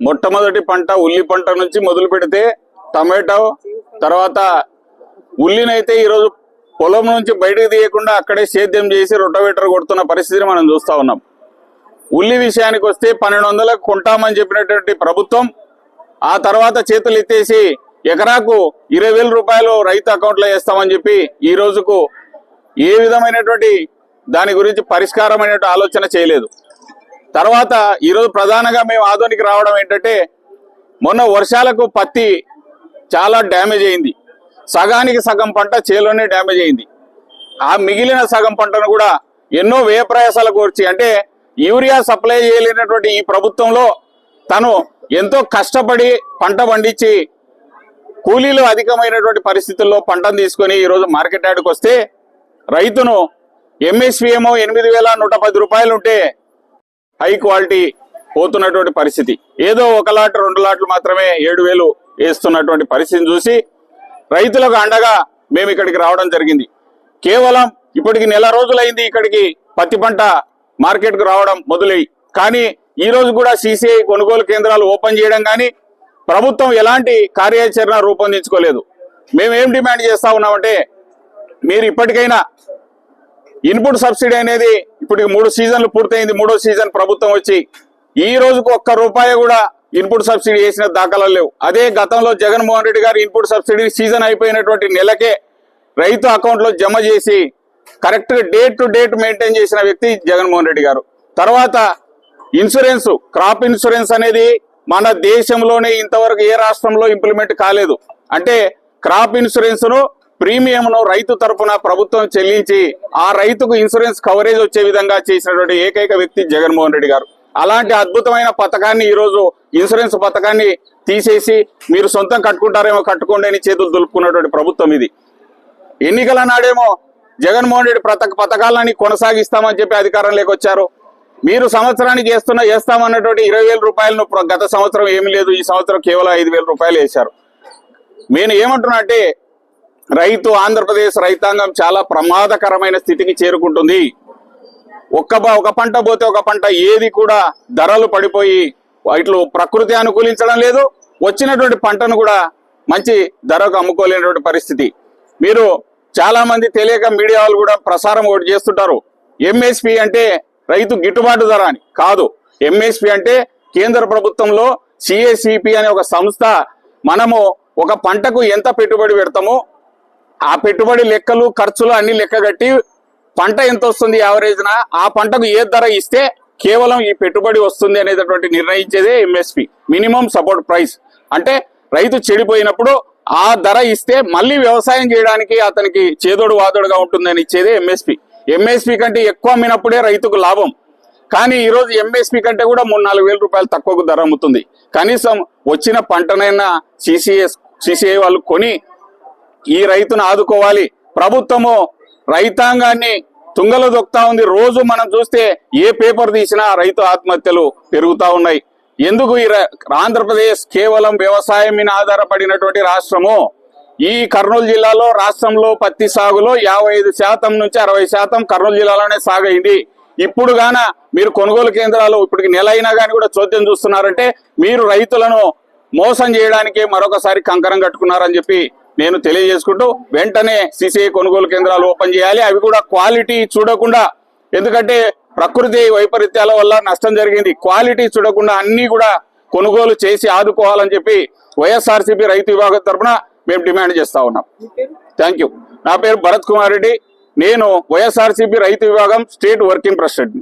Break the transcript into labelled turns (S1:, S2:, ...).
S1: మొట్టమొదటి పంట ఉల్లి పంట నుంచి మొదలు పెడితే టమాటో తర్వాత ఉల్లినైతే ఈరోజు పొలం నుంచి బయటకు తీయకుండా అక్కడే సేద్యం చేసి రొటవేటర్ కొడుతున్న పరిస్థితిని మనం చూస్తా ఉన్నాం. ఉల్లి విషయానికి వస్తే పన్నెండు వందలకు కొంటామని చెప్పినటువంటి ప్రభుత్వం ఆ తర్వాత చేతులు ఎత్తేసి ఎకరాకు ఇరవై వేల రూపాయలు రైతు అకౌంట్లో వేస్తామని చెప్పి ఈ రోజుకు ఏ విధమైనటువంటి దాని గురించి పరిష్కారమైనటువంటి ఆలోచన చేయలేదు. తర్వాత ఈరోజు ప్రధానంగా మేము ఆధునిక రావడం ఏంటంటే మొన్న వర్షాలకు పత్తి చాలా డ్యామేజ్ అయింది. సగానికి సగం పంట చేలోనే డ్యామేజ్ అయింది. ఆ మిగిలిన సగం పంటను కూడా ఎన్నో వ్యయ ప్రయాసాలు కోర్చి అంటే యూరియా సప్లై చేయలేనటువంటి ఈ ప్రభుత్వంలో తను ఎంతో కష్టపడి పంట పండించి కూలీలు అధికమైనటువంటి పరిస్థితుల్లో పంటను తీసుకొని ఈరోజు మార్కెట్ యార్డ్కి వస్తే రైతును ఎంఎస్పీఎంఓ ఎనిమిది వేల నూట పది రూపాయలు ఉంటే హై క్వాలిటీ పోతున్నటువంటి పరిస్థితి. ఏదో ఒక లాట్ రెండు లాట్లు మాత్రమే ఏడు వేలు వేస్తున్నటువంటి పరిస్థితిని చూసి రైతులకు అండగా మేము ఇక్కడికి రావడం జరిగింది. కేవలం ఇప్పటికి నెల రోజులైంది ఇక్కడికి పత్తి పంట మార్కెట్కు రావడం మొదలై కానీ ఈ రోజు కూడా సిసిఐ కొనుగోలు కేంద్రాలు ఓపెన్ చేయడం కానీ ప్రభుత్వం ఎలాంటి కార్యాచరణ రూపొందించుకోలేదు. మేము ఏం డిమాండ్ చేస్తా ఉన్నామంటే మీరు ఇప్పటికైనా ఇన్పుట్ సబ్సిడీ అనేది ఇప్పుడు మూడు సీజన్లు పూర్తయింది. మూడో సీజన్ ప్రభుత్వం వచ్చి ఈ రోజుకు ఒక్క రూపాయి కూడా ఇన్పుట్ సబ్సిడీ వేసిన దాఖలాలు లేవు. అదే గతంలో జగన్మోహన్ రెడ్డి గారు ఇన్పుట్ సబ్సిడీ సీజన్ అయిపోయినటువంటి నెలకే రైతు అకౌంట్లో జమ చేసి కరెక్ట్గా డేట్ టు డేట్ మెయింటైన్ చేసిన వ్యక్తి జగన్మోహన్ రెడ్డి గారు. తర్వాత ఇన్సూరెన్స్ క్రాప్ ఇన్సూరెన్స్ అనేది మన దేశంలోనే ఇంతవరకు ఏ రాష్ట్రంలో ఇంప్లిమెంట్ కాలేదు. అంటే క్రాప్ ఇన్సూరెన్స్ను ప్రీమియంను రైతు తరపున ప్రభుత్వం చెల్లించి ఆ రైతుకు ఇన్సూరెన్స్ కవరేజ్ వచ్చే విధంగా చేసినటువంటి ఏకైక వ్యక్తి జగన్మోహన్ రెడ్డి గారు. అలాంటి అద్భుతమైన పథకాన్ని ఈరోజు ఇన్సూరెన్స్ పథకాన్ని తీసేసి మీరు సొంతం కట్టుకుంటారేమో కట్టుకోండి అని చేతులు దులుపుకున్నటువంటి ప్రభుత్వం ఇది. ఎన్నికల నాడేమో జగన్మోహన్ రెడ్డి పథక పథకాలని కొనసాగిస్తామని చెప్పి అధికారంలోకి వచ్చారు. మీరు సంవత్సరానికి చేస్తున్న చేస్తామన్నటువంటి ఇరవై వేల రూపాయలను గత సంవత్సరం ఏమీ లేదు ఈ సంవత్సరం కేవలం ఐదు వేల రూపాయలు వేశారు. నేను ఏమంటున్నా అంటే రైతు ఆంధ్రప్రదేశ్ రైతాంగం చాలా ప్రమాదకరమైన స్థితికి చేరుకుంటుంది. ఒక్క ఒక పంట పోతే ఒక పంట ఏది కూడా ధరలు పడిపోయి ఇట్లు ప్రకృతి అనుకూలించడం లేదు. వచ్చినటువంటి పంటను కూడా మంచి ధరకు అమ్ముకోలేనటువంటి పరిస్థితి. మీరు చాలా మంది తెలియక మీడియా వాళ్ళు కూడా ప్రసారం ఒకటి చేస్తుంటారు. ఎంఎస్పి అంటే రైతు గిట్టుబాటు ధర అని కాదు. ఎంఎస్పి అంటే కేంద్ర ప్రభుత్వంలో సిఎసిపి అనే ఒక సంస్థ మనము ఒక పంటకు ఎంత పెట్టుబడి పెడతామో ఆ పెట్టుబడి లెక్కలు ఖర్చులు అన్ని లెక్కగట్టి పంట ఎంత వస్తుంది యావరేజ్ నా? ఆ పంటకు ఏ ధర ఇస్తే కేవలం ఈ పెట్టుబడి వస్తుంది అనేటటువంటి నిర్ణయించేదే ఎంఎస్పి మినిమం సపోర్ట్ ప్రైస్ అంటే రైతు చెడిపోయినప్పుడు ఆ ధర ఇస్తే మళ్ళీ వ్యవసాయం చేయడానికి అతనికి చేదోడు వాదోడుగా ఉంటుందని ఇచ్చేదే ఎంఎస్పి ఎంఎస్పి కంటే ఎక్కువ అమ్మినప్పుడే రైతుకు లాభం. కానీ ఈరోజు ఎంఎస్పి కంటే కూడా మూడు నాలుగు వేల రూపాయలు తక్కువకు ధర అమ్ముతుంది. కనీసం వచ్చిన పంటనైనా సిసిఎస్ సిసిఐ వాళ్ళు కొని ఈ రైతును ఆదుకోవాలి. ప్రభుత్వము రైతాంగాన్ని తుంగలో దొక్కుతా ఉంది. రోజు మనం చూస్తే ఏ పేపర్ తీసినా రైతు ఆత్మహత్యలు పెరుగుతా ఉన్నాయి. ఎందుకు ఈ ర- ఆంధ్రప్రదేశ్ కేవలం వ్యవసాయం మీద ఆధారపడినటువంటి రాష్ట్రము? ఈ కర్నూలు జిల్లాలో రాష్ట్రంలో పత్తి సాగులో యాభై ఐదు శాతం నుంచి అరవై శాతం కర్నూలు జిల్లాలోనే సాగైంది. ఇప్పుడు గాన మీరు కొనుగోలు కేంద్రాలు ఇప్పటికి నెల అయినా కానీ కూడా చోద్యం చూస్తున్నారంటే మీరు రైతులను మోసం చేయడానికి మరొకసారి కంకరం కట్టుకున్నారని చెప్పి నేను తెలియజేసుకుంటూ వెంటనే సిసిఐ కొనుగోలు కేంద్రాలు ఓపెన్ చేయాలి. అవి కూడా క్వాలిటీ చూడకుండా ఎందుకంటే ప్రకృతి వైపరీత్యాల వల్ల నష్టం జరిగింది. క్వాలిటీ చూడకుండా అన్ని కూడా కొనుగోలు చేసి ఆదుకోవాలని చెప్పి వైఎస్ఆర్సీపీ రైతు విభాగం తరఫున మేము డిమాండ్ చేస్తా ఉన్నాం. థ్యాంక్ యూ నా పేరు భరత్ కుమార్ రెడ్డి. నేను వైఎస్ఆర్సీపీ రైతు విభాగం స్టేట్ వర్కింగ్ ప్రెసిడెంట్